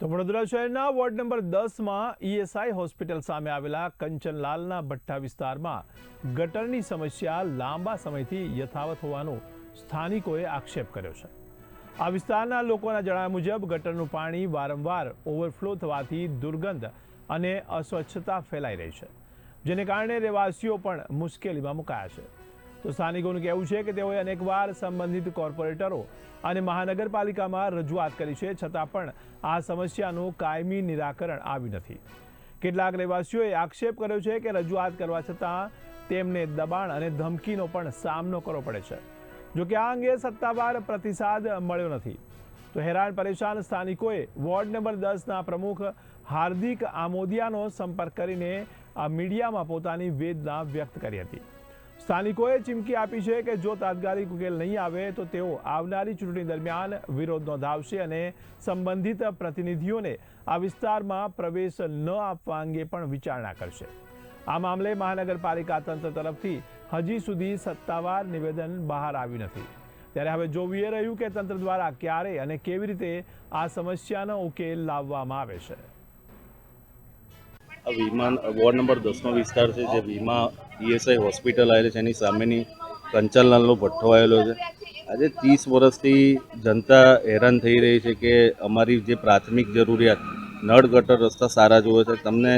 તો વડોદરા શહેરના ward number દસમાં ઈએસઆઈ હોસ્પિટલ સામે આવેલા કંચનલાલના ભઠ્ઠા વિસ્તારમાં ગટરની સમસ્યા લાંબા સમયથી યથાવત હોવાનો સ્થાનિકોએ આક્ષેપ કર્યો છે. આ વિસ્તારના લોકોના જણાવ્યા મુજબ ગટરનું પાણી વારંવાર ઓવરફ્લો થવાથી દુર્ગંધ અને અસ્વચ્છતા ફેલાઈ રહી છે, જેને કારણે રહેવાસીઓ પણ મુશ્કેલીમાં મુકાયા છે. તો સ્થાનિકોનું કહેવું છે કે તેઓએ અનેકવાર સંબંધિત કોર્પોરેટરો અને મહાનગરપાલિકામાં રજૂઆત કરી છે, છતાં પણ આ સમસ્યાનું કાયમી નિરાકરણ આવ્યું નથી. કેટલાક રહેવાસીઓએ આક્ષેપ કર્યો છે કે રજૂઆત કરવા છતાં તેમને દબાણ અને ધમકીનો પણ સામનો કરવો પડે છે. જો કે આ અંગે સત્તાવાર પ્રતિસાદ મળ્યો નથી. તો હેરાન પરેશાન સ્થાનિકોએ વોર્ડ નંબર દસના પ્રમુખ હાર્દિક આમોદિયાનો સંપર્ક કરીને આ મીડિયામાં પોતાની વેદના વ્યક્ત કરી હતી. સ્થાનિકોએ ચીમકી આપી છે કે જો તાત્કાલિક ઉકેલ નહીં આવે તો તેઓ આવનારી ચૂંટણી દરમિયાન વિરોધ નોંધાવશે અને સંબંધિત પ્રતિનિધિઓને આ વિસ્તારમાં પ્રવેશ ન આપવા અંગે પણ વિચારણા કરશે. આ મામલે મહાનગરપાલિકા તંત્ર તરફથી હજી સુધી સત્તાવાર નિવેદન બહાર આવ્યું નથી. ત્યારે હવે જોવું એ રહ્યું કે તંત્ર દ્વારા ક્યારે અને કેવી રીતે આ સમસ્યાનો ઉકેલ લાવવામાં આવે છે. આ વીમા વોર્ડ નંબર દસનો વિસ્તાર છે, જે વીમા ઈએસઆઈ હોસ્પિટલ આવેલી છે. એની સામેની કંચનલાલનો ભઠ્ઠો આવેલો છે. આજે ત્રીસ વર્ષથી જનતા હેરાન થઈ રહી છે કે અમારી જે પ્રાથમિક જરૂરિયાત, નળ, ગટર રસ્તા સારા જોવે છે. તમને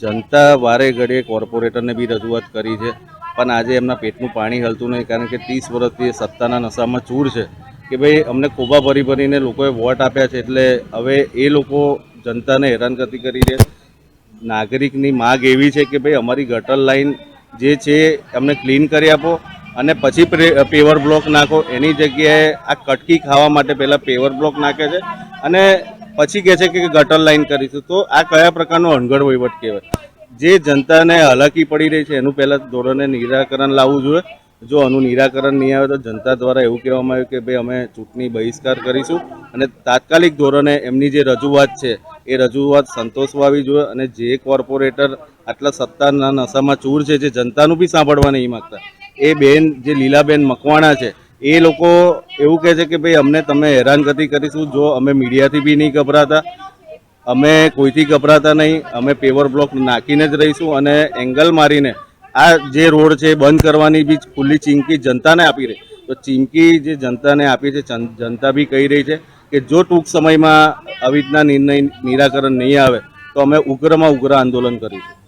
જનતા વારે ઘડીએ કોર્પોરેટરને બી રજૂઆત કરી છે. પણ આજે એમના પેટનું પાણી હલતું નહીં, કારણ કે ત્રીસ વર્ષથી સત્તાના નશામાં ચૂર છે કે ભાઈ અમને ખોબા ભરી ભરીને લોકોએ વોટ આપ્યા છે. એટલે હવે એ લોકો જનતાને હેરાનગતિ કરી છે. નાગરિકની માગ એવી છે કે ભાઈ અમારી ગટર લાઈન જે છે અમને ક્લીન કરી આપો અને પછી પેવર બ્લોક નાખો. એની જગ્યાએ આ કટકી ખાવા માટે પહેલાં પેવર બ્લોક નાખે છે અને પછી કહે છે કે ગટર લાઈન કરીશું. તો આ કયા પ્રકારનો અણઘડ વહીવટ કહેવાય? જે જનતાને હાલાકી પડી રહી છે એનું પહેલાં ધોરણે નિરાકરણ લાવવું જોઈએ. જો આનું નિરાકરણ નહીં આવે તો જનતા દ્વારા એવું કહેવામાં આવ્યું કે ભાઈ અમે ચૂંટણી બહિષ્કાર કરીશું. અને તાત્કાલિક ધોરણે એમની જે રજૂઆત છે એ રજૂઆત સંતોષવાવી જોઈએ અને જે કોર્પોરેટર આટલા સત્તાના નશામાં ચૂર છે, જે જનતાનું બી સાંભળવા નહીં માગતા. એ બેન, જે લીલાબેન મકવાણા છે, એ લોકો એવું કહે છે કે ભાઈ, અમને તમે હેરાનગતિ કરીશું. જો અમે મીડિયાથી બી નહીં ગભરાતા, અમે કોઈથી ગભરાતા નહીં, અમે પેવર બ્લોક નાખીને જ રહીશું અને એંગલ મારીને આ જે રોડ છે બંધ કરવાની બી ખુલ્લી ચીમકી જનતાને આપી રહી. તો ચીમકી જે જનતાને આપી છે જનતા બી કહી રહી છે. કે જો ટૂંક સમયમાં આવી રીતના નિર્ણય નિરાકરણ નહીં આવે, તો અમે ઉગ્રમાં ઉગ્ર આંદોલન કરીશું.